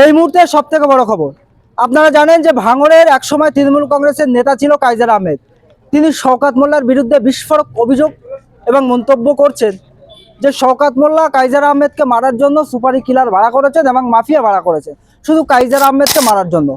এই মুহূর্তে সব থেকে বড় খবর। আপনারা জানেন যে ভাঙড়ের একসময় তৃণমূল কংগ্রেসের নেতা ছিল কাইজার আহমেদ। তিনি শওকাত মোল্লার বিরুদ্ধে বিস্ফোরক অভিযোগ এবং মন্তব্য করছেন যে শওকাত মোল্লা কাইজার আহমেদকে মারার জন্য সুপারি কিলার ভাড়া করেছেন এবং মাফিয়া ভাড়া করেছেন। শুধু কাইজার আহমেদকে মারার জন্য।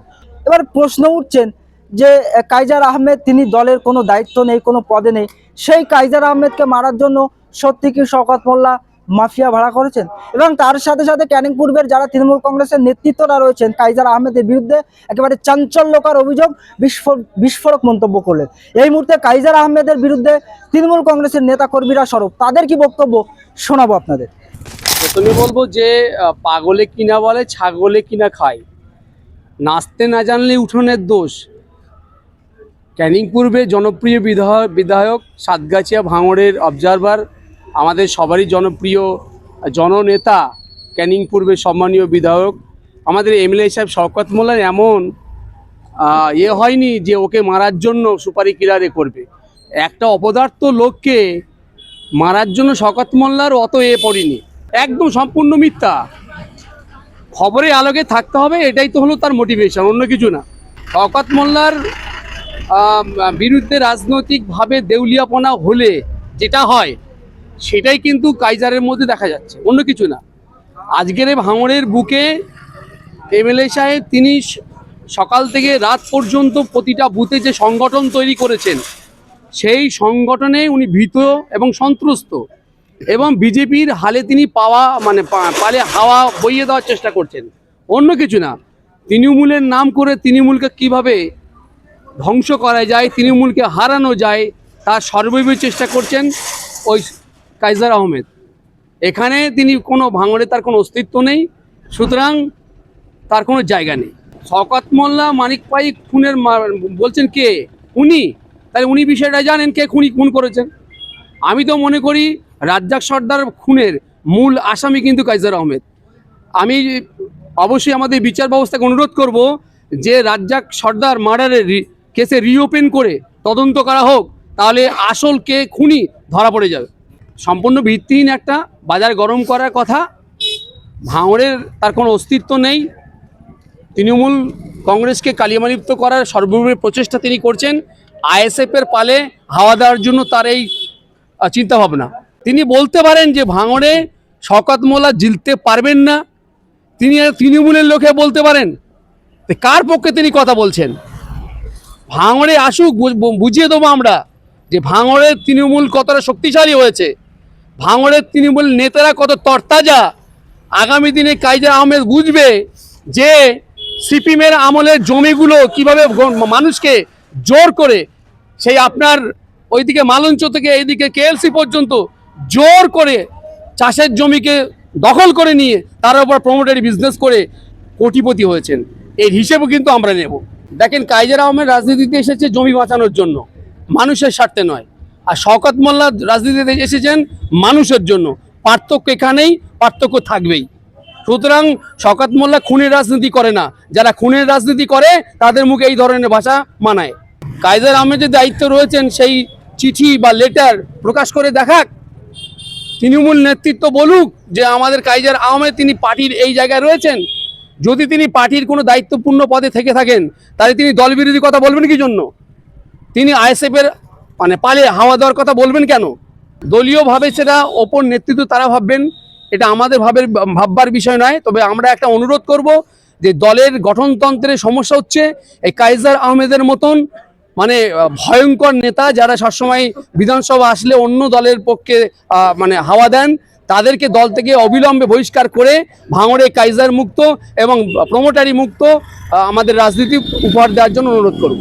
এবার প্রশ্ন উঠছেন যে কাইজার আহমেদ তিনি দলের কোনো দায়িত্ব নেই, কোনো পদে নেই। সেই কাইজার আহমেদকে মারার জন্য সত্যি কি শওকাত মোল্লা মাফিয়া ভাড়া করেছেন। এবং তার সাথে সাথে ক্যানিং পূর্বের যারা তৃণমূল কংগ্রেসের নেতৃত্বরা রয়েছেন, কাইজার আহমেদের বিরুদ্ধে একেবারে চাঞ্চল্যকর অভিযোগ বিস্ফোর বিস্ফোরক মন্তব্য করলেন। এই মুহূর্তে কাইজার আহমেদের বিরুদ্ধে তৃণমূল কংগ্রেসের নেতা কর্মীরা সরব তাদের কি বক্তব্য? শোনাবো আপনাদের। প্রথমে বলব যে পাগলে কিনা বলে, ছাগলে কিনা খায়। নাচতে না জানলে উঠোনের দোষ। ক্যানিং পূর্বে জনপ্রিয় বিধায়ক বিধায়ক সাতগাছিয়া ভাঙড়ের অবজারভার আমাদের সবারই জনপ্রিয় জননেতা ক্যানিং পূর্বে সম্মানীয় বিধায়ক আমাদের এমএলএ সাহেব শওকত মোল্লার এমন আহ, ইয়ে হয়নি যে ওকে মারার জন্য সুপারি কিলারে করবে। একটা অপদার্থ লোককে মারার জন্য শওকত মোল্লার অত এ পড়িনি। একদম সম্পূর্ণ মিথ্যা। খবরে আলোকে থাকতে হবে এটাই তো হলো তার মোটিভেশন অন্য কিছু না। শওকত মোল্লার বিরুদ্ধে রাজনৈতিকভাবে দেউলিয়াপনা হলে যেটা হয় সেটাই কিন্তু কাইজারের মধ্যে দেখা যাচ্ছে, অন্য কিছু না। আজকের এই ভাঙড়ের বুকে এমএলএ সাহেব, তিনি সকাল থেকে রাত পর্যন্ত প্রতিটা বুথে যে সংগঠন তৈরি করেছেন, সেই সংগঠনে উনি ভীত এবং সন্ত্রস্ত এবং বিজেপির হালে তিনি পাওয়া মানে পালে হাওয়া বইয়ে দেওয়ার চেষ্টা করছেন। অন্য কিছু না, তৃণমূলের নাম করে তৃণমূলকে কীভাবে ধ্বংস করা যায়, তৃণমূলকে হারানো যায়, তার সর্বৈব চেষ্টা করছেন ওই কাইজার আহমেদ। এখানে তিনি কোনো ভাঙড়ে তার কোনো অস্তিত্ব নেই, সুতরাং তার কোনো জায়গা নেই। শওকত মোল্লা, মানিক পাই খুনের বলছেন কে? উনি। তাহলে উনি বিষয়টা জানেন কে খুনি খুন করেছেন। আমি তো মনে করি রাজ্জাক সর্দার খুনের মূল আসামি কিন্তু কাইজার আহমেদ। আমি অবশ্যই আমাদের বিচার ব্যবস্থাকে অনুরোধ করব যে রাজ্জাক সর্দার মার্ডারের কেসে রিওপেন করে তদন্ত করা হোক, তাহলে আসল কে খুনি ধরা পড়ে যাবে। সম্পূর্ণ ভিত্তিহীন একটা বাজার গরম করার কথা। ভাঙড়ের তার কোনো অস্তিত্ব নেই। তৃণমূল কংগ্রেসকে কালিয়ামালিপ্ত করার সর্বোপরি প্রচেষ্টা তিনি করছেন। আইএসএফের পালে হাওয়া দেওয়ার জন্য তার এই চিন্তাভাবনা। তিনি বলতে পারেন যে ভাঙড়ে শওকত মোল্লা জিলতে পারবেন না। তিনি তৃণমূলের লোকে বলতে পারেন কার পক্ষে তিনি কথা বলছেন? ভাঙড়ে আসুক বুঝিয়ে দেবো আমরা যে ভাঙড়ের তৃণমূল কতটা শক্তিশালী হয়েছে। ভাঙড়ের তৃণমূল নেতারা কত তরতাজা। আগামী দিনে কাইজার আহমেদ বুঝবে যে সিপিএমের আমলের জমিগুলো কীভাবে মানুষকে জোর করে সেই আপনার ওইদিকে মালঞ্চ থেকে এইদিকে কেএলসি পর্যন্ত জোর করে চাষের জমিকে দখল করে নিয়ে তার উপর প্রমোটারি বিজনেস করে কোটিপতি হয়েছেন। এর হিসেবও কিন্তু আমরা নেব। দেখেন কাইজার আহমেদ রাজনীতিতে এসেছে জমি বাঁচানোর জন্য। মানুষের স্বার্থে নয়। আর শওকত মোল্লা রাজনীতিতে এসেছেন মানুষের জন্য। পার্থক্য এখানেই, পার্থক্য থাকবেই। সুতরাং শওকত মোল্লা খুনের রাজনীতি করে না। যারা খুনের রাজনীতি করে, তাদের মুখে এই ধরনের ভাষা মানায়। কায়দার আহমেদের দায়িত্ব রয়েছেন, সেই চিঠি বা লেটার প্রকাশ করে দেখাক। তৃণমূল নেতৃত্ব বলুক যে আমাদের কাইজার আহমেদ তিনি পার্টির এই জায়গায় রয়েছেন। যদি তিনি পার্টির কোনো দায়িত্বপূর্ণ পদে থেকে থাকেন, তাহলে তিনি দলবিরোধী কথা বলবেন কি জন্য? তিনি আইএসএফের মানে পালে হাওয়া দেওয়ার কথা বলবেন কেন? দলীয়ভাবে সেটা ওপর নেতৃত্ব তারা ভাববেন, এটা আমাদের ভাবের ভাববার বিষয় নয়। তবে আমরা একটা অনুরোধ করব যে দলের গঠনতন্ত্রের সমস্যা হচ্ছে, এই কাইজার আহমেদের মতন মানে ভয়ঙ্কর নেতা যারা সবসময় বিধানসভা আসলে অন্য দলের পক্ষে মানে হাওয়া দেন, তাদেরকে দল থেকে অবিলম্বে বহিষ্কার করে ভাঙড়ে কাইজার মুক্ত এবং প্রমোটারি মুক্ত আমাদের রাজনীতি উপহার দেওয়ার জন্য অনুরোধ করব।